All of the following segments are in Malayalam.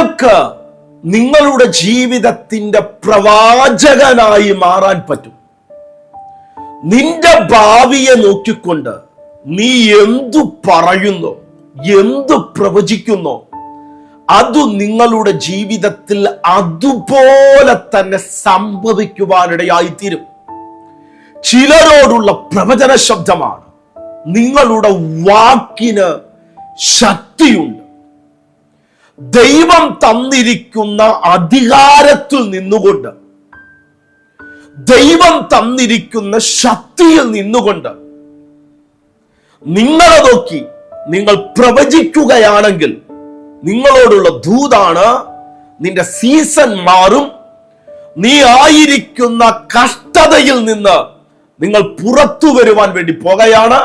നിങ്ങൾക്ക് നിങ്ങളുടെ ജീവിതത്തിന്റെ പ്രവാചകനായി മാറാൻ പറ്റും. നിന്റെ ഭാവിയെ നോക്കിക്കൊണ്ട് നീ എന്തു പറയുന്നു എന്തു പ്രവചിക്കുന്നു അത് നിങ്ങളുടെ ജീവിതത്തിൽ അതുപോലെ തന്നെ സംഭവിക്കുവാനിടയായിത്തീരും. ചിലരോടുള്ള പ്രവചന ശബ്ദമാണ് നിങ്ങളുടെ വാക്കിന് ശക്തിയുണ്ട്. ദൈവം തന്നിരിക്കുന്ന അധികാരത്തിൽ നിന്നുകൊണ്ട് ദൈവം തന്നിരിക്കുന്ന ശക്തിയിൽ നിന്നുകൊണ്ട് നിങ്ങളെ നോക്കി നിങ്ങൾ പ്രവചിക്കുകയാണെങ്കിൽ നിങ്ങളോടുള്ള ദൂതാണ് നിന്റെ സീസൺ മാറും നീ ആയിരിക്കുന്ന കഷ്ടതയിൽ നിന്ന് നിങ്ങൾ പുറത്തു വരുവാൻ വേണ്ടി പോകുകയാണ്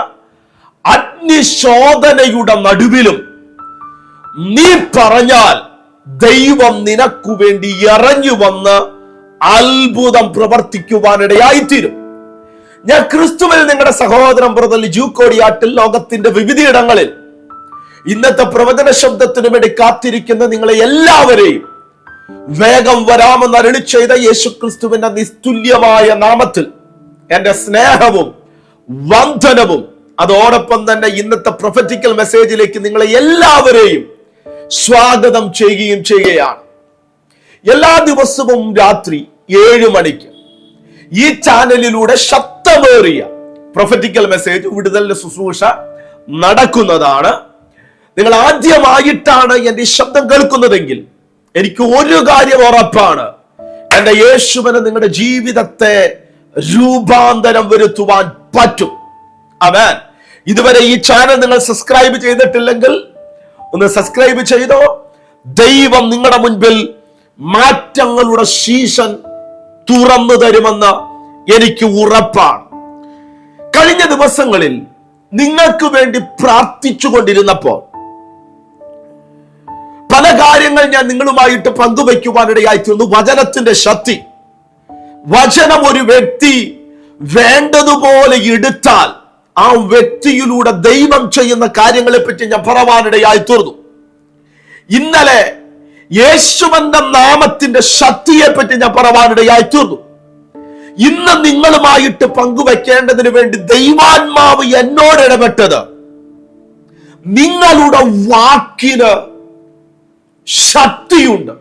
അഗ്നിശോധനയുടെ നടുവിലും നീ പറഞ്ഞാൽ ദൈവം നിനക്കു വേണ്ടി ഇറങ്ങി വന്ന് അത്ഭുതം പ്രവർത്തിക്കുവാനിടയായിത്തീരും. ഞാൻ ക്രിസ്തുവിൽ നിങ്ങളുടെ സഹോദരൻ ബ്രദർ ജൂക്കോടിയാട്ടിൽ ലോകത്തിന്റെ വിവിധയിടങ്ങളിൽ ഇന്നത്തെ പ്രവചന ശബ്ദത്തിനു വേണ്ടി കാത്തിരിക്കുന്ന നിങ്ങളെ എല്ലാവരെയും വേഗം വരാമെന്ന് അരളി ചെയ്ത യേശു ക്രിസ്തുവിന്റെ നിസ്തുല്യമായ നാമത്തിൽ എന്റെ സ്നേഹവും വന്ദനവും അതോടൊപ്പം തന്നെ ഇന്നത്തെ പ്രൊഫറ്റിക്കൽ മെസ്സേജിലേക്ക് നിങ്ങളെ എല്ലാവരെയും സ്വാഗതം ചെയ്യുകയും ചെയ്യുകയാണ്. എല്ലാ ദിവസവും രാത്രി ഏഴ് മണിക്ക് ഈ ചാനലിലൂടെ ശബ്ദമേറിയ പ്രൊഫറ്റിക്കൽ മെസ്സേജ് വിടുതലിന്റെ ശുശ്രൂഷ നടക്കുന്നതാണ്. നിങ്ങൾ ആദ്യമായിട്ടാണ് എന്റെ ഈ ശബ്ദം കേൾക്കുന്നതെങ്കിൽ എനിക്ക് ഒരു കാര്യം ഉറപ്പാണ്. എന്റെ യേശുവിന് നിങ്ങളുടെ ജീവിതത്തെ രൂപാന്തരം വരുത്തുവാൻ പറ്റും. അവൻ ഇതുവരെ ഈ ചാനൽ നിങ്ങൾ സബ്സ്ക്രൈബ് ചെയ്തിട്ടില്ലെങ്കിൽ ഒന്ന് സബ്സ്ക്രൈബ് ചെയ്തോ. ദൈവം നിങ്ങളുടെ മുൻപിൽ മാറ്റങ്ങളുടെ ശീശൻ തുറന്നു തരുമെന്ന് എനിക്ക് ഉറപ്പാണ്. കഴിഞ്ഞ ദിവസങ്ങളിൽ നിങ്ങൾക്ക് വേണ്ടി പ്രാർത്ഥിച്ചു കൊണ്ടിരുന്നപ്പോൾ പല കാര്യങ്ങൾ ഞാൻ നിങ്ങളുമായിട്ട് പങ്കുവയ്ക്കുവാനിടയായി തീർന്നു. വചനത്തിന്റെ ശക്തി. വചനം ഒരു വ്യക്തി വേണ്ടതുപോലെ എടുത്താൽ ആ വ്യക്തിയിലൂടെ ദൈവം ചെയ്യുന്ന കാര്യങ്ങളെ പറ്റി ഞാൻ പറവാനിടയായി തീർന്നു. ഇന്നലെ യേശുവന്റെ നാമത്തിന്റെ ശക്തിയെ പറ്റി ഞാൻ പറവാനിടയായി തീർന്നു. ഇന്ന് നിങ്ങളുമായിട്ട് പങ്കുവെക്കേണ്ടതിന് വേണ്ടി ദൈവാത്മാവ് എന്നോട് ഇടപെട്ടത് നിങ്ങളുടെ വാക്കിന് ശക്തിയുണ്ട്.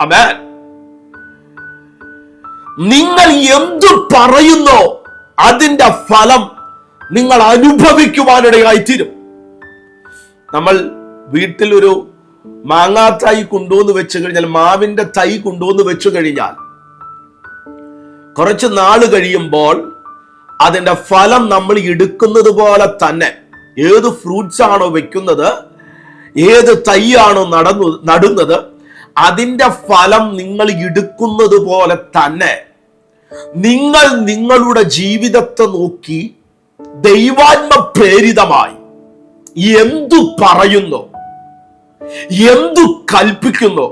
അമേൻ നിങ്ങൾ എന്തു പറയുന്നോ അതിന്റെ ഫലം നിങ്ങൾ അനുഭവിക്കുവാനിടയായി തീരും നമ്മൾ വീട്ടിൽ ഒരു മാങ്ങാ തൈ കൊണ്ടുവന്ന് വെച്ച് കഴിഞ്ഞാൽ മാവിന്റെ തൈ കൊണ്ടുവന്ന് വെച്ചു കഴിഞ്ഞാൽ കുറച്ച് നാൾ കഴിയുമ്പോൾ അതിന്റെ ഫലം നമ്മൾ എടുക്കുന്നത് പോലെ തന്നെ ഏത് ഫ്രൂട്ട്സ് ആണോ വെക്കുന്നത് ഏത് തൈയാണോ നടന്നു നടുന്നത് അതിന്റെ ഫലം നിങ്ങൾ എടുക്കുന്നത് പോലെ തന്നെ നിങ്ങൾ നിങ്ങളുടെ ജീവിതത്തെ നോക്കി ദൈവാത്മ പ്രേരിതമായി എന്തു പറയുന്നു? എന്തു കൽപ്പിക്കുന്നു?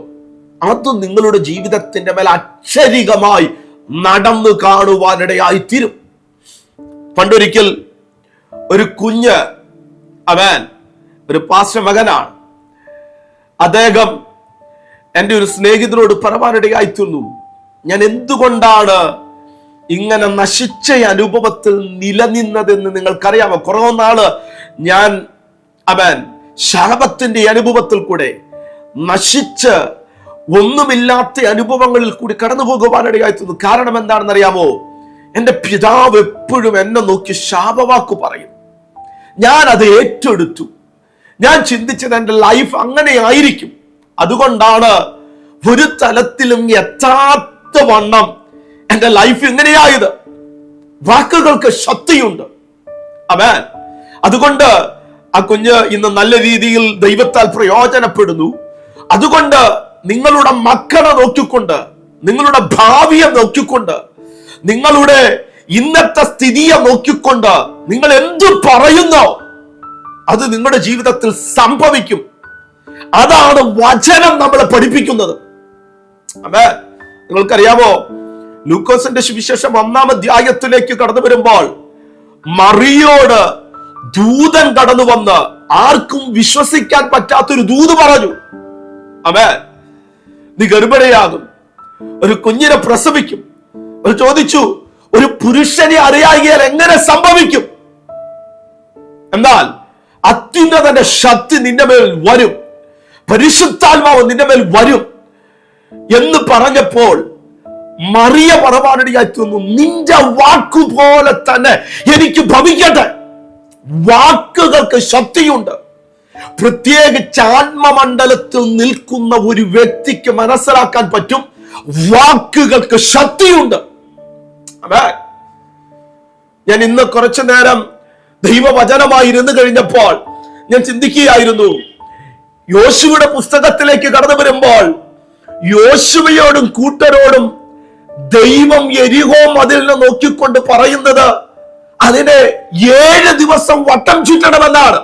അത് നിങ്ങളുടെ ജീവിതത്തിന്റെ മേൽ അക്ഷരികമായി നടന്നു കാണുവാനിടയായി തീരും പണ്ടൊരിക്കൽ ഒരു കുഞ്ഞ് അവൻ ഒരു പാസ്റ്റർ മകനാണ്. അദ്ദേഹം എന്റെ ഒരു സ്നേഹിതനോട് പറവാനിടയായി തീർന്നു ഞാൻ എന്തുകൊണ്ടാണ് ഇങ്ങനെ നശിച്ച അനുഭവത്തിൽ നിലനിന്നതെന്ന് നിങ്ങൾക്കറിയാമോ? കുറേ നാൾ ഞാൻ അവൻ ശാപത്തിന്റെ അനുഭവത്തിൽ കൂടെ നശിച്ച് ഒന്നുമില്ലാത്ത അനുഭവങ്ങളിൽ കൂടി കടന്നു പോകുവാനിടയായി കാരണം എന്താണെന്നറിയാമോ? എന്റെ പിതാവ് എപ്പോഴും എന്നെ നോക്കി ശാപവാക്ക് പറയും. ഞാൻ അത് ഏറ്റെടുത്തു. ഞാൻ ചിന്തിച്ചത് എന്റെ ലൈഫ് അങ്ങനെ ആയിരിക്കും. അതുകൊണ്ടാണ് ഒരു തലത്തിലും എത്താത്ത വണ്ണം എന്റെ ലൈഫ് എങ്ങനെയായത് വാക്കുകൾക്ക് ശക്തിയുണ്ട്. അവൻ അതുകൊണ്ട് ആ കുഞ്ഞ് ഇന്ന് നല്ല രീതിയിൽ ദൈവത്താൽ പ്രയോജനപ്പെടുന്നു. അതുകൊണ്ട് നിങ്ങളുടെ മക്കളെ നോക്കിക്കൊണ്ട് നിങ്ങളുടെ ഭാവിയെ നോക്കിക്കൊണ്ട് നിങ്ങളുടെ ഇന്നത്തെ സ്ഥിതിയെ നോക്കിക്കൊണ്ട് നിങ്ങൾ എന്ത് പറയുന്നോ അത് നിങ്ങളുടെ ജീവിതത്തിൽ സംഭവിക്കും. അതാണ് വചനം നമ്മളെ പഠിപ്പിക്കുന്നത്. അമ്മേ നിങ്ങൾക്കറിയാമോ ലൂക്കോസിന്റെ സുവിശേഷം ഒന്നാം അധ്യായത്തിലേക്ക് കടന്നു വരുമ്പോൾ മറിയോട് ദൂതൻ കടന്നു വന്ന് ആർക്കും വിശ്വസിക്കാൻ പറ്റാത്തൊരു ദൂത് പറഞ്ഞു അവൻ നീ ഗർഭിണിയാകും. ഒരു കുഞ്ഞിനെ പ്രസവിക്കും. അവർ ചോദിച്ചു ഒരു പുരുഷനെ അറിയാകിയാൽ എങ്ങനെ സംഭവിക്കും? എന്നാൽ അത്യുന്നതന്റെ ശക്തി നിന്റെ മേൽ വരും. പരിശുദ്ധാത്മാവ് നിന്റെ മേൽ വരും. എന്ന് പറഞ്ഞപ്പോൾ മറിയ പറവാനടിയായി തോന്നുന്നു നിന്റെ വാക്കുപോലെ തന്നെ എനിക്ക് ഭവിക്കട്ടെ. വാക്കുകൾക്ക് ശക്തിയുണ്ട്. പ്രത്യേകിച്ച് ആത്മമണ്ഡലത്തിൽ നിൽക്കുന്ന ഒരു വ്യക്തിക്ക് മനസ്സിലാക്കാൻ പറ്റും. വാക്കുകൾക്ക് ശക്തിയുണ്ട്. ഞാൻ ഇന്ന് കുറച്ചു നേരം ദൈവവചനമായി ഇരുന്ന് കഴിഞ്ഞപ്പോൾ ഞാൻ ചിന്തിക്കുകയായിരുന്നു. യോശുവയുടെ പുസ്തകത്തിലേക്ക് കടന്നു വരുമ്പോൾ യോശുവയോടും കൂട്ടരോടും ദൈവം എരിഹോ മതിലിനെ നോക്കിക്കൊണ്ട് പറയുന്നത് അതിനെ ഏഴ് ദിവസം വട്ടം ചുറ്റണമെന്നാണ്.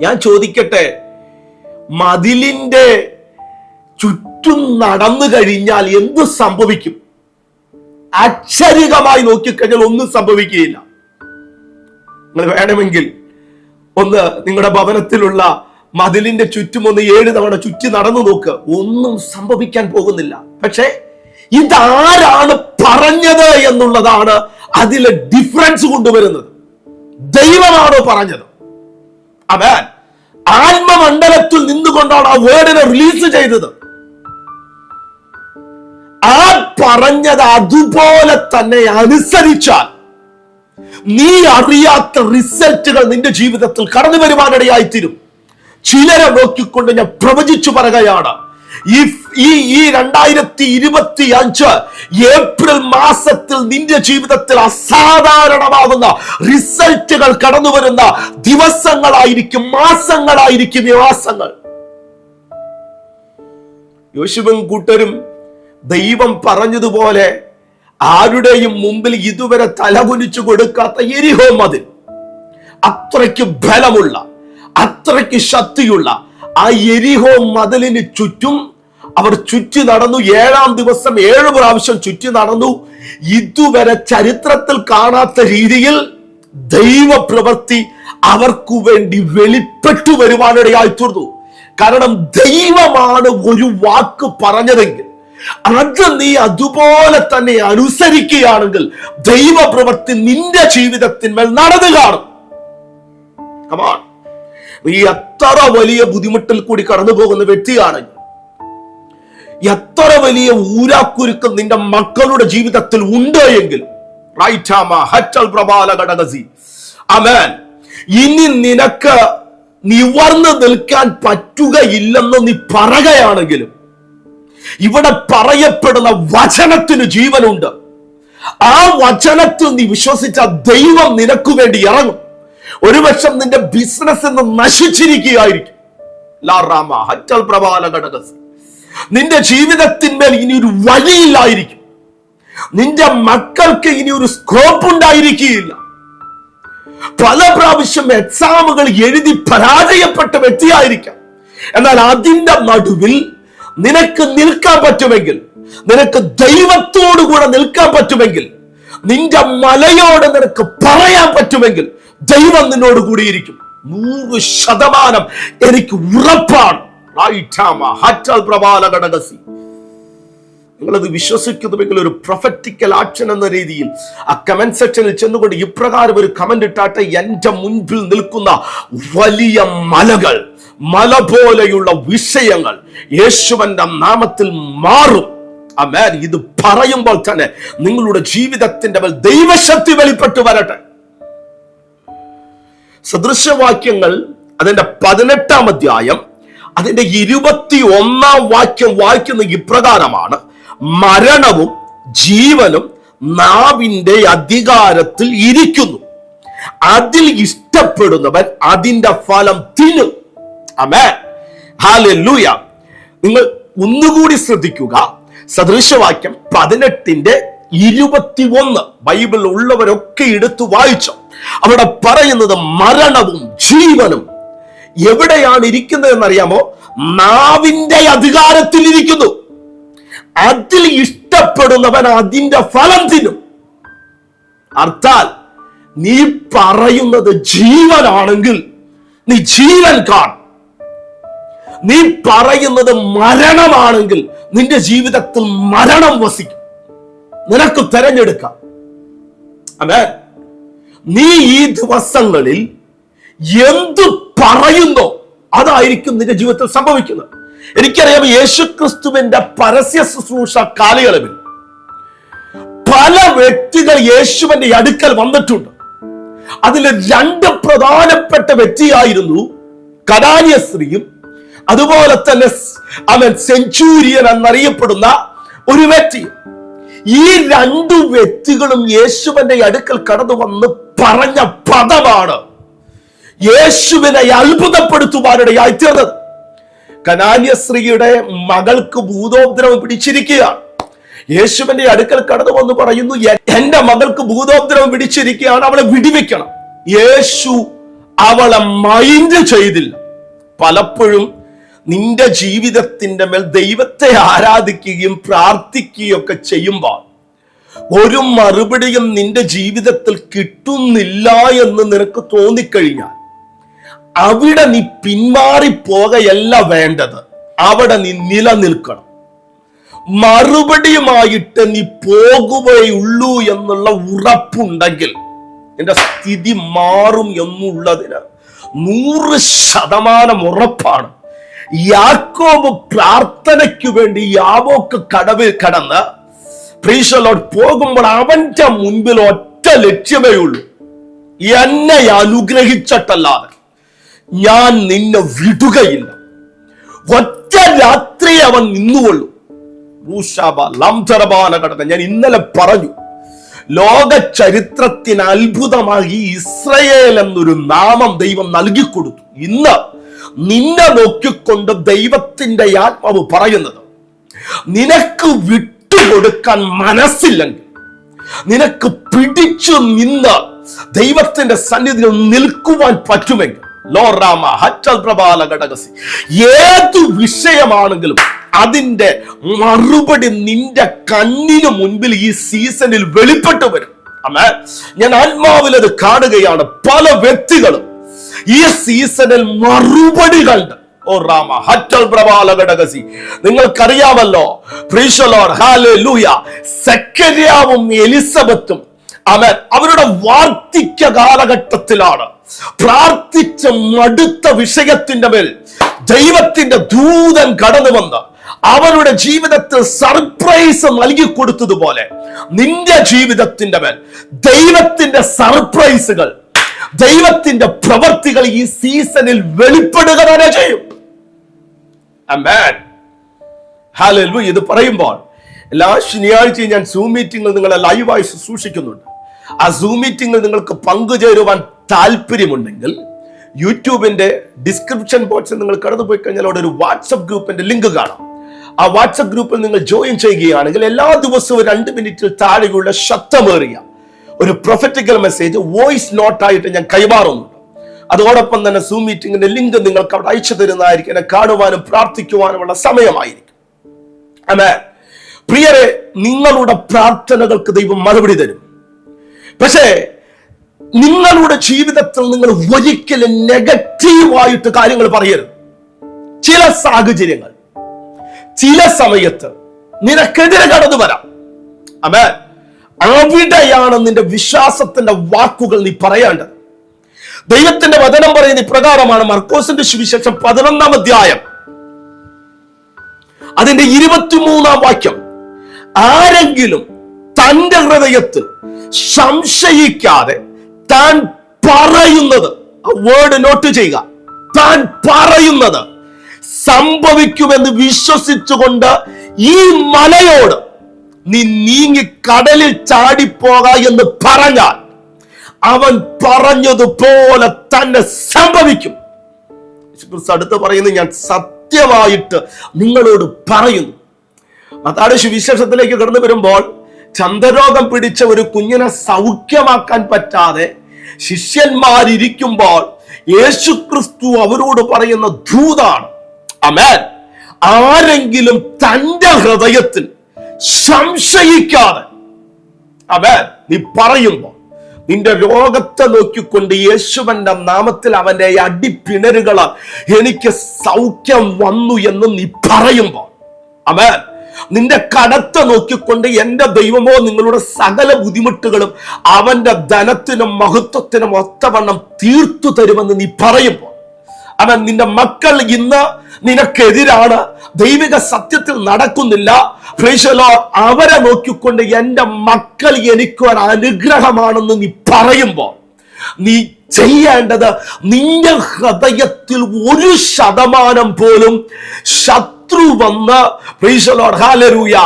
ഞാൻ ചോദിക്കട്ടെ മതിലിന്റെ ചുറ്റും നടന്നു കഴിഞ്ഞാൽ എന്ത് സംഭവിക്കും? അക്ഷരികമായി നോക്കിക്കഴിഞ്ഞാൽ ഒന്നും സംഭവിക്കുകയില്ല. നിങ്ങൾ വേണമെങ്കിൽ ഒന്ന് നിങ്ങളുടെ ഭവനത്തിലുള്ള മതിലിന്റെ ചുറ്റും ഒന്ന് ഏഴ് തവണ ചുറ്റി നടന്നു നോക്ക്. ഒന്നും സംഭവിക്കാൻ പോകുന്നില്ല. പക്ഷേ ഇതാരാണ് പറഞ്ഞത് എന്നുള്ളതാണ് അതിലെ ഡിഫറൻസ് കൊണ്ടുവരുന്നത്. ദൈവമാണോ പറഞ്ഞത്? അവൻ ആത്മമണ്ഡലത്തിൽ നിന്നുകൊണ്ടാണ് ആ വേർഡിനെ റിലീസ് ചെയ്തത്. ആ പറഞ്ഞത് അതുപോലെ തന്നെ അനുസരിച്ചാൽ നീ അറിയാത്ത റിസൾട്ടുകൾ നിന്റെ ജീവിതത്തിൽ കടന്നു വരുവാനിടയായിത്തീരും ചിലരെ നോക്കിക്കൊണ്ട് ഞാൻ പ്രവചിച്ചു പറയുകയാണ്. ഈ ഈ ഈ രണ്ടായിരത്തി ഇരുപത്തി അഞ്ച് ഏപ്രിൽ മാസത്തിൽ നിന്റെ ജീവിതത്തിൽ അസാധാരണമാകുന്ന റിസൾട്ടുകൾ കടന്നു വരുന്ന ദിവസങ്ങളായിരിക്കും മാസങ്ങളായിരിക്കും ഈ മാസങ്ങൾ. യോശുവും കൂട്ടരും ദൈവം പറഞ്ഞതുപോലെ ആരുടെയും മുമ്പിൽ ഇതുവരെ തലകുനിച്ചു കൊടുക്കാത്ത എരിഹോ മതിൽ അത്രയ്ക്ക് ബലമുള്ള അത്രയ്ക്ക് ശക്തിയുള്ള ആ എരിഹോ മതിലിന് ചുറ്റും അവർ ചുറ്റി നടന്നു. ഏഴാം ദിവസം ഏഴ് പ്രാവശ്യം ചുറ്റി നടന്നു. ഇതുവരെ ചരിത്രത്തിൽ കാണാത്ത രീതിയിൽ ദൈവ പ്രവൃത്തി അവർക്കു വേണ്ടി വെളിപ്പെട്ടു വരുവാനിടയായി തീർന്നു. കാരണം ദൈവമാണ് ഒരു വാക്ക് പറഞ്ഞതെങ്കിൽ അത് നീ അതുപോലെ തന്നെ അനുസരിക്കുകയാണെങ്കിൽ ദൈവപ്രവൃത്തി നിന്റെ ജീവിതത്തിന്മേൽ നടന്നു കാണും. നീ എത്ര വലിയ ബുദ്ധിമുട്ടിൽ കൂടി കടന്നു പോകുന്ന വ്യക്തിയാണെങ്കിൽ എത്ര വലിയ ഊരാക്കുരുക്കം നിന്റെ മക്കളുടെ ജീവിതത്തിൽ ഉണ്ട് എങ്കിൽ. അമേൻ. ഇനി നിനക്ക് നിവർന്ന് നിൽക്കാൻ പറ്റുകയില്ലെന്ന് നീ പറയുകയാണെങ്കിലും. ഇവിടെ പറയപ്പെടുന്ന വചനത്തിന് ജീവനുണ്ട്. ആ വചനത്തിൽ നീ വിശ്വസിച്ച ദൈവം നിനക്ക് വേണ്ടി ഇറങ്ങും. ഒരുപക്ഷം നിന്റെ ബിസിനസ് എന്ന് നശിച്ചിരിക്കുകയായിരിക്കും. നിന്റെ ജീവിതത്തിന്മേൽ ഇനി ഒരു വഴിയില്ലായിരിക്കും. നിന്റെ മക്കൾക്ക് ഇനി ഒരു സ്കോപ്പ് ഉണ്ടായിരിക്കുകയില്ല. പല പ്രാവശ്യം എക്സാമുകൾ എഴുതി പരാജയപ്പെട്ട വ്യക്തിയായിരിക്കാം. എന്നാൽ അതിന്റെ നടുവിൽ നിനക്ക് നിൽക്കാൻ പറ്റുമെങ്കിൽ നിനക്ക് ദൈവത്തോടു കൂടെ നിൽക്കാൻ പറ്റുമെങ്കിൽ നിന്റെ മലയോട് നിനക്ക് പറയാൻ പറ്റുമെങ്കിൽ ദൈവം നിന്നോട് കൂടിയിരിക്കും. നൂറ് ശതമാനം എനിക്ക് ഉറപ്പാണ്. നിങ്ങളത് വിശ്വസിക്കുന്നുവെങ്കിൽ ഒരു പ്രൊഫറ്റിക്കൽ ആക്ഷൻ എന്ന രീതിയിൽ ആ കമന്റ് സെക്ഷനിൽ ചെന്നുകൊണ്ട് ഇപ്രകാരം ഒരു കമന്റ് ഇട്ടാട്ടെ എന്റെ മുൻപിൽ നിൽക്കുന്ന വലിയ മലകൾ മല പോലെയുള്ള വിഷയങ്ങൾ യേശുവന്റെ നാമത്തിൽ മാറും. അമേൻ ഇത് പറയുമ്പോൾ തന്നെ നിങ്ങളുടെ ജീവിതത്തിന്റെ മേൽ ദൈവശക്തി വെളിപ്പെട്ടു വരട്ടെ. സദൃശവാക്യങ്ങൾ അതിന്റെ പതിനെട്ടാം അധ്യായം അതിന്റെ ഇരുപത്തി ഒന്നാം വാക്യം വായിക്കുന്ന ഇപ്രകാരമാണ്. മരണവും ജീവനും നാവിന്റെ അധികാരത്തിൽ ഇരിക്കുന്നു. അതിൽ ഇഷ്ടപ്പെടുന്നവൻ അതിന്റെ ഫലം തിന്നും. അമേ ഹാലൂയ നിങ്ങൾ ഒന്നുകൂടി ശ്രദ്ധിക്കുക. സദൃശവാക്യം പതിനെട്ടിന്റെ ഇരുപത്തി ഒന്ന് ബൈബിൾ ഉള്ളവരൊക്കെ എടുത്തു വായിച്ചു. അവിടെ പറയുന്നത് മരണവും ജീവനും. എവിടെയാണ് ഇരിക്കുന്നത് എന്നറിയാമോ? നാവിന്റെ അധികാരത്തിൽ ഇരിക്കുന്നു. അതിൽ ഇഷ്ടപ്പെടുന്നവൻ അതിന്റെ ഫലം തിന്നും. അർത്ഥാൽ നീ പറയുന്നത് ജീവനാണെങ്കിൽ നീ ജീവൻ കാണും. നീ പറയുന്നത് മരണമാണെങ്കിൽ നിന്റെ ജീവിതത്തിൽ മരണം വസിക്കും. നിനക്ക് തെരഞ്ഞെടുക്കാം. അമേ നീ ഈ ദിവസങ്ങളിൽ എന്തു പറയുന്നോ അതായിരിക്കും നിന്റെ ജീവിതത്തിൽ സംഭവിക്കുന്നത്. എനിക്കറിയാം യേശുക്രിസ്തുവിന്റെ പരസ്യ ശുശ്രൂഷ കാലയളവിൽ പല വ്യക്തികൾ യേശുവിന്റെ അടുക്കൽ വന്നിട്ടുണ്ട്. അതിൽ രണ്ട് പ്രധാനപ്പെട്ട വ്യക്തിയായിരുന്നു കടാനിയ സ്ത്രീയും അതുപോലെ തന്നെ അവൻ സെഞ്ചൂരിയൻ എന്നറിയപ്പെടുന്ന ഒരു വ്യക്തി ഈ രണ്ടു വ്യക്തികളും യേശുവിന്റെ അടുക്കൽ കടന്നു വന്ന് പറഞ്ഞ പദമാണ് യേശുവിനെ അത്ഭുതപ്പെടുത്തുവാനിടയായി തീർന്നത്. കനാന്യ സ്ത്രീയുടെ മകൾക്ക് ഭൂതോപദ്രവം പിടിച്ചിരിക്കുകയാണ് യേശുവിന്റെ അടുക്കൽ കടന്നു വന്ന് പറയുന്നു "എ- എന്റെ മകൾക്ക് ഭൂതോപദ്രവം പിടിച്ചിരിക്കുകയാണ് അവളെ വിടിവെക്കണം. യേശു അവളെ മൈൻഡ് ചെയ്തില്ല. പലപ്പോഴും നിന്റെ ജീവിതത്തിന്റെ മേൽ ദൈവത്തെ ആരാധിക്കുകയും പ്രാർത്ഥിക്കുകയും ഒക്കെ ചെയ്യുമ്പോൾ ഒരു മറുപടിയും നിന്റെ ജീവിതത്തിൽ കിട്ടുന്നില്ല എന്ന് നിനക്ക് തോന്നിക്കഴിഞ്ഞാൽ അവിടെ നീ പിന്മാറിപ്പോകയല്ല വേണ്ടത്. അവിടെ നീ നിലനിൽക്കണം. മറുപടിയുമായിട്ട് നീ പോകുകയുള്ളൂ എന്നുള്ള ഉറപ്പുണ്ടെങ്കിൽ നിന്റെ സ്ഥിതി മാറും എന്നുള്ളതിന് നൂറ് ശതമാനം ഉറപ്പാണ്. യാക്കോബ് പ്രാർത്ഥനയ്ക്ക് വേണ്ടി യാവോക്ക് കടവിൽ കടന്ന് പ്രീശലോട്ട് പോകുമ്പോൾ അവന്റെ മുൻപിൽ ഒറ്റ ലക്ഷ്യമേ ഉള്ളൂ. എന്നെ അനുഗ്രഹിച്ചിട്ടല്ലാതെ ഞാൻ നിന്നെ വിടുകയില്ല. ഒറ്റ രാത്രി അവൻ നിന്നുകൊള്ളു. കടന്ന ഞാൻ ഇന്നലെ പറഞ്ഞു ലോക ചരിത്രത്തിന് അത്ഭുതമായി ഇസ്രയേൽ എന്നൊരു നാമം ദൈവം നൽകിക്കൊടുത്തു. ഇന്ന് നിന്നെ നോക്കിക്കൊണ്ട് ദൈവത്തിന്റെ ആത്മാവ് പറയുന്നത് നിനക്ക് വിട്ടുകൊടുക്കാൻ മനസ്സില്ലെങ്കിൽ നിനക്ക് പിടിച്ചു നിന്ന് ദൈവത്തിന്റെ സന്നിധിയിൽ നിൽക്കുവാൻ പറ്റുമെങ്കിൽ ലോറാമ ഹറ്റൽ പ്രബാല ഘടകസി ഏതു വിഷയമാണെങ്കിലും അതിന്റെ മറുപടി നിന്റെ കണ്ണിന് മുൻപിൽ ഈ സീസണിൽ വെളിപ്പെട്ടു വരും. ഞാൻ ആത്മാവിൽ അത് കാണുകയാണ്. പല വ്യക്തികളും ഈ സീസണിൽ മറുപടി കണ്ട് ഓ രാമ ഹറ്റൽ പ്രബാല ഘടകസി. നിങ്ങൾക്കറിയാമല്ലോ പ്രീശലോർ ഹാലെ ലൂയ സെക്കരിയാവും എലിസബത്തും അവൻ അവരുടെ വാർദ്ധക്യ കാലഘട്ടത്തിലാണ്. പ്രാർത്ഥിച്ച മടുത്ത വിഷയത്തിന്റെ മേൽ ദൈവത്തിന്റെ ദൂതൻ കടന്നു വന്ന് അവരുടെ ജീവിതത്തിൽ സർപ്രൈസ് നൽകി കൊടുത്തതുപോലെ നിന്റെ ജീവിതത്തിന്റെ മേൽ ദൈവത്തിന്റെ സർപ്രൈസുകൾ ദൈവത്തിന്റെ പ്രവർത്തികൾ ഈ സീസണിൽ വെളിപ്പെടുക തന്നെ ചെയ്യും. ഇത് പറയുമ്പോൾ എല്ലാ ശനിയാഴ്ചയും ഞാൻ സൂം മീറ്റിംഗിൽ നിങ്ങളെ ലൈവായി ശുശ്രൂഷിക്കുന്നുണ്ട്. ആ സൂം മീറ്റിംഗിൽ നിങ്ങൾക്ക് പങ്കുചേരുവാൻ താല്പര്യമുണ്ടെങ്കിൽ യൂട്യൂബിന്റെ ഡിസ്ക്രിപ്ഷൻ ബോക്സിൽ നിങ്ങൾ കടന്നു പോയി കഴിഞ്ഞാൽ അവിടെ ഒരു വാട്സപ്പ് ഗ്രൂപ്പിന്റെ ലിങ്ക് കാണാം. ആ വാട്സപ്പ് ഗ്രൂപ്പിൽ നിങ്ങൾ ജോയിൻ ചെയ്യുകയാണെങ്കിൽ എല്ലാ ദിവസവും രണ്ട് മിനിറ്റിൽ താഴെയുള്ള ശബ്ദമേറിയ ഒരു പ്രൊഫറ്റിക്കൽ മെസ്സേജ് വോയിസ് നോട്ടായിട്ട് ഞാൻ കൈമാറുന്നു. അതോടൊപ്പം തന്നെ സൂം മീറ്റിംഗിന്റെ ലിങ്ക് നിങ്ങൾക്ക് അവിടെ അയച്ചു തരുന്നതായിരിക്കും. എന്നെ കാണുവാനും പ്രാർത്ഥിക്കുവാനുമുള്ള സമയമായിരിക്കും. പ്രിയരെ നിങ്ങളുടെ പ്രാർത്ഥനകൾക്ക് ദൈവം മറുപടി തരും. പക്ഷേ നിങ്ങളുടെ ജീവിതത്തിൽ നിങ്ങൾ ഒരിക്കലും നെഗറ്റീവായിട്ട് കാര്യങ്ങൾ പറയരുത്. ചില സാഹചര്യങ്ങൾ ചില സമയത്ത് നിനക്കെതിരെ കടന്നു വരാം. അമേ അവിടെയാണ് നിന്റെ വിശ്വാസത്തിന്റെ വാക്കുകൾ നീ പറയേണ്ടത്. ദൈവത്തിന്റെ വചനം പറയുന്ന ഇപ്രകാരമാണ് മർക്കോസിന്റെ സുവിശേഷം പതിനൊന്നാം അധ്യായം. അതിന്റെ ഇരുപത്തിമൂന്നാം വാക്യം. ആരെങ്കിലും തന്റെ ഹൃദയത്തിൽ സംശയിക്കാതെ താൻ പറയുന്നത് വേർഡ് നോട്ട് ചെയ്യുക. താൻ പറയുന്നത് സംഭവിക്കുമെന്ന് വിശ്വസിച്ചുകൊണ്ട് ഈ മലയോട് നീ നീങ്ങി കടലിൽ ചാടിപ്പോക എന്ന് പറഞ്ഞാൽ അവൻ പറഞ്ഞതുപോലെ തന്നെ സംഭവിക്കും. അടുത്ത് പറയുന്നത് ഞാൻ സത്യമായിട്ട് നിങ്ങളോട് പറയുന്നു. അതാണ് സുവിശേഷത്തിലേക്ക് കടന്നു വരുമ്പോൾ ചന്ദ്രരോഗം പിടിച്ച ഒരു കുഞ്ഞിനെ സൗഖ്യമാക്കാൻ പറ്റാതെ ശിഷ്യന്മാരിയ്ക്കുമ്പോൾ യേശുക്രിസ്തു അവരോട് പറയുന്ന ദൂതാണ്. അമേൻ ആരെങ്കിലും തന്റെ ഹൃദയത്തിൽ സംശയിക്കാതെ. അവൻ നീ പറയുമ്പോൾ നിന്റെ രോഗത്തെ നോക്കിക്കൊണ്ട് യേശുവന്റെ നാമത്തിൽ അവന്റെ അടിപ്പിണരുകൾ എനിക്ക് സൗഖ്യം വന്നു എന്ന് നീ പറയുമ്പോൾ അവൻ നിന്റെ കടത്തെ നോക്കിക്കൊണ്ട് എന്റെ ദൈവമോ നിങ്ങളുടെ സകല ബുദ്ധിമുട്ടുകളും അവന്റെ ധനത്തിനും മഹത്വത്തിനും ഒത്തവണ്ണം തീർത്തു തരുമെന്ന് നീ പറയുമ്പോൾ അവൻ നിന്റെ മക്കൾ ഇന്ന് നിനക്കെതിരാണ് ദൈവിക സത്യത്തിൽ നടക്കുന്നില്ല. അവരെ നോക്കിക്കൊണ്ട് എന്റെ മക്കൾ എനിക്കൊരു അനുഗ്രഹമാണെന്ന് നീ പറയുമ്പോൾ നീ ചെയ്യേണ്ടത് നിന്റെ ഹൃദയത്തിൽ ഒരു ശതമാനം പോലും ശത്രു വന്ന് ഹാലരൂയ.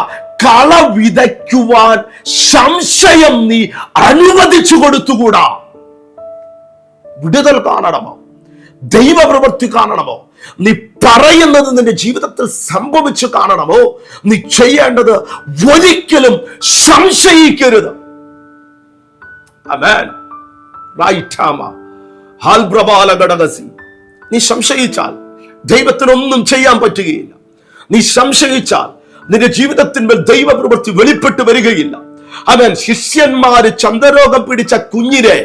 കള വിതയ്ക്കുവാൻ സംശയം നീ അനുവദിച്ചു കൊടുത്തുകൂടാ വിടുതൽ കാണണമോ ദൈവപ്രവൃത്തി കാണണമോ? നീ പറയുന്നത് നിന്റെ ജീവിതത്തിൽ സംഭവിച്ചു കാണണമോ? നീ ചെയ്യേണ്ടത് ഒരിക്കലും സംശയിക്കരുത്. നീ സംശയിച്ചാൽ ദൈവത്തിനൊന്നും ചെയ്യാൻ പറ്റുകയില്ല. നീ സംശയിച്ചാൽ നിന്റെ ജീവിതത്തിന്മേൽ ദൈവപ്രവൃത്തി വെളിപ്പെട്ട് വരികയില്ല. അവൻ ശിഷ്യന്മാര് ചന്ദ്രരോഗം പിടിച്ച കുഞ്ഞിനെ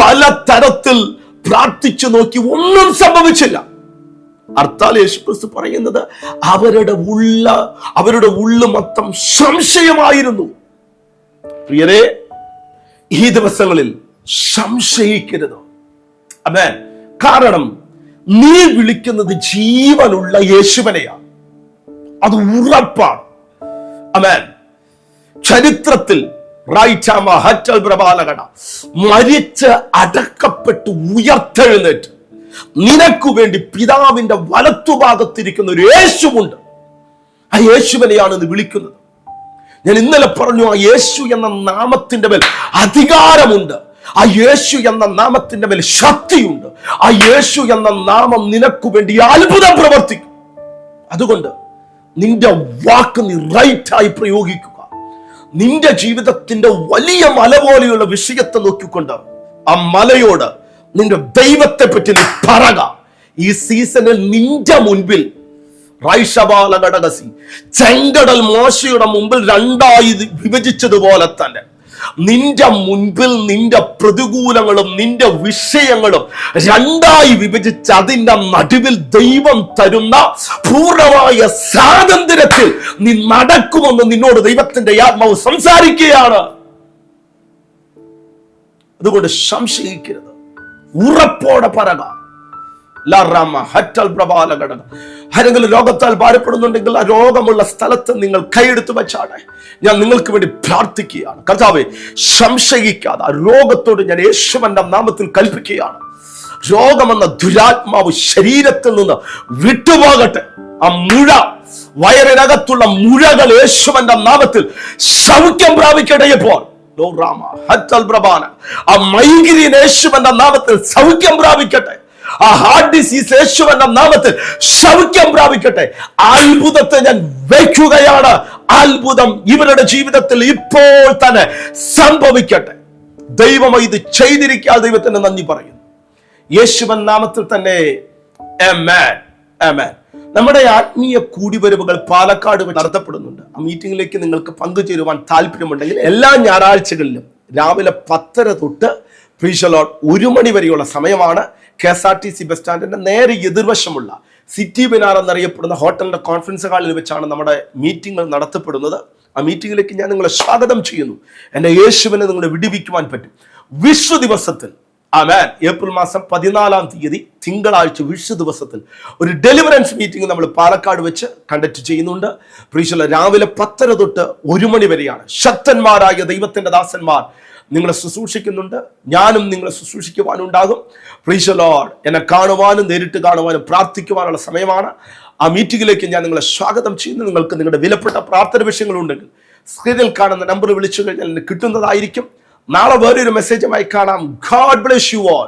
പല തരത്തിൽ പ്രാർത്ഥിച്ചു നോക്കി ഒന്നും സംഭവിച്ചില്ല. അർത്താൽ യേശുക്രിസ്തു പറയുന്നത് അവരുടെ ഉള്ള അവരുടെ ഉള്ളു മൊത്തം സംശയമായിരുന്നു. പ്രിയരെ ഈ ദിവസങ്ങളിൽ സംശയിക്കരുത്. അതെ കാരണം നീ വിളിക്കുന്നത് ജീവനുള്ള യേശുവനെയാണ്. അത് ഉറപ്പാണ്. അമേൻ ചരിത്രത്തിൽ മരിച്ച് ഹറ്റൽ അടക്കപ്പെട്ട് ഉയർത്തെഴുന്നേറ്റ്. നിനക്കു വേണ്ടി പിതാവിന്റെ വലത്തുഭാഗത്തിരിക്കുന്ന ഒരു യേശുവുണ്ട്. ആ യേശുവിനെയാണ് ഇന്ന് വിളിക്കുന്നത്. ഞാൻ ഇന്നലെ പറഞ്ഞു ആ യേശു എന്ന നാമത്തിന്റെ മേൽ അധികാരമുണ്ട്. ആ യേശു എന്ന നാമത്തിന്റെ മേൽ ശക്തിയുണ്ട്. ആ യേശു എന്ന നാമം നിനക്കു വേണ്ടി അത്ഭുതം പ്രവർത്തിക്കും. അതുകൊണ്ട് നിന്റെ വാക്ക് നീ റൈറ്റായി പ്രയോഗിക്കുക. നിന്റെ ജീവിതത്തിന്റെ വലിയ മല പോലെയുള്ള വിഷയത്തെ നോക്കിക്കൊണ്ട് ആ മലയോട് നിന്റെ ദൈവത്തെ പറ്റി നീ പറക. ഈ സീസണിൽ നിന്റെ മുൻപിൽ റൈഷബാല ഘടകസി ചെങ്കടൽ മോശയുടെ മുമ്പിൽ രണ്ടായി വിഭജിച്ചതുപോലെ തന്നെ നിന്റെ മുൻപിൽ നിന്റെ പ്രതികൂലങ്ങളും നിന്റെ വിഷയങ്ങളും രണ്ടായി വിഭജിച്ച് അതിന്റെ നടുവിൽ ദൈവം തരുന്ന പൂർണമായ സ്വാതന്ത്ര്യത്തിൽ നീ നടക്കുമെന്ന് നിന്നോട് ദൈവത്തിന്റെ ആത്മാവ് സംസാരിക്കുകയാണ്. അതുകൊണ്ട് സംശയിക്കരുത്. ഉറപ്പോടെ പറക. ആരെങ്കിലും രോഗത്താൽ ഭാരപ്പെടുന്നുണ്ടെങ്കിൽ ആ രോഗമുള്ള സ്ഥലത്ത് നിങ്ങൾ കൈയെടുത്ത് വെച്ചാണ്. ഞാൻ നിങ്ങൾക്ക് വേണ്ടി പ്രാർത്ഥിക്കുകയാണ്. കർത്താവെ സംശയിക്കാതെ ആ രോഗത്തോട് ഞാൻ യേശുവന്റെ നാമത്തിൽ കൽപ്പിക്കുകയാണ്. രോഗമെന്ന ദുരാത്മാവ് ശരീരത്തിൽ നിന്ന് വിട്ടുപോകട്ടെ. ആ മുഴ വയറിനകത്തുള്ള മുഴകൾ യേശുവന്റെ നാമത്തിൽ സൗഖ്യം പ്രാപിക്കട്ടെ ഇപ്പോൾ. ആ മൈഗ്രീൻ യേശുവന്റെ നാമത്തിൽ സൗഖ്യം പ്രാപിക്കട്ടെ. ആ ഹാർട്ട് ഡിസീസ് യേശുവന്റെ നാമത്തിൽ സൗഖ്യം പ്രാപിക്കട്ടെ. അത്ഭുതത്തെ ഞാൻ വയ്ക്കുകയാണ്. അത്ഭുതം ഇവരുടെ ജീവിതത്തിൽ ഇപ്പോൾ തന്നെ സംഭവിക്കട്ടെ. ദൈവം ഇത് ചെയ്തിരിക്കാതെ ദൈവത്തിന് നന്ദി പറയുന്നു. യേശുവൻ നാമത്തിൽ തന്നെ. Amen. Amen. നമ്മുടെ ആത്മീയ കൂടിവരവുകൾ പാലക്കാട് നടത്തപ്പെടുന്നുണ്ട്. ആ മീറ്റിംഗിലേക്ക് നിങ്ങൾക്ക് പങ്കുചേരുവാൻ താല്പര്യമുണ്ടെങ്കിൽ എല്ലാ ഞായറാഴ്ചകളിലും രാവിലെ പത്തര തൊട്ട് പ്രീഷലോട്ട് ഒരു മണി വരെയുള്ള സമയമാണ് K S R T C bus സ്റ്റാൻഡിന്റെ നേരെ എതിർവശമുള്ള സിറ്റി ബിനാർ എന്നറിയപ്പെടുന്ന ഹോട്ടലിന്റെ കോൺഫറൻസ് ഹാളിൽ വെച്ചാണ് നമ്മുടെ മീറ്റിംഗുകൾ നടത്തപ്പെടുന്നത്. ആ മീറ്റിംഗിലേക്ക് ഞാൻ നിങ്ങളെ സ്വാഗതം ചെയ്യുന്നു. എന്നെ യേശുവിനെ നിങ്ങളെ വിടിവിക്കുവാൻ പറ്റും. വിശ്വ ദിവസത്തിൽ ആമേൻ. ഏപ്രിൽ മാസം പതിനാലാം തീയതി തിങ്കളാഴ്ച വിഷു ദിവസത്തിൽ ഒരു ഡെലിവറൻസ് മീറ്റിംഗ് നമ്മൾ പാലക്കാട് വെച്ച് കണ്ടക്ട് ചെയ്യുന്നുണ്ട്. പ്രീശല രാവിലെ പത്തര തൊട്ട് ഒരു മണി വരെയാണ്. ശക്തന്മാരായ ദൈവത്തിന്റെ ദാസന്മാർ നിങ്ങളെ ശുശ്രൂഷിക്കുന്നുണ്ട്. ഞാനും നിങ്ങളെ ശുശ്രൂഷിക്കുവാനുണ്ടാകും. പ്രീശലോഡ് എന്നെ കാണുവാനും നേരിട്ട് കാണുവാനും പ്രാർത്ഥിക്കുവാനുള്ള സമയമാണ്. ആ മീറ്റിംഗിലേക്ക് ഞാൻ നിങ്ങളെ സ്വാഗതം ചെയ്യുന്നു. നിങ്ങൾക്ക് നിങ്ങളുടെ വിലപ്പെട്ട പ്രാർത്ഥന വിഷയങ്ങളുണ്ടെങ്കിൽ സ്ക്രീനിൽ കാണുന്ന നമ്പർ വിളിച്ചു കഴിഞ്ഞാൽ കിട്ടുന്നതായിരിക്കും. നാളെ വേറൊരു മെസ്സേജുമായി കാണാം. God bless you all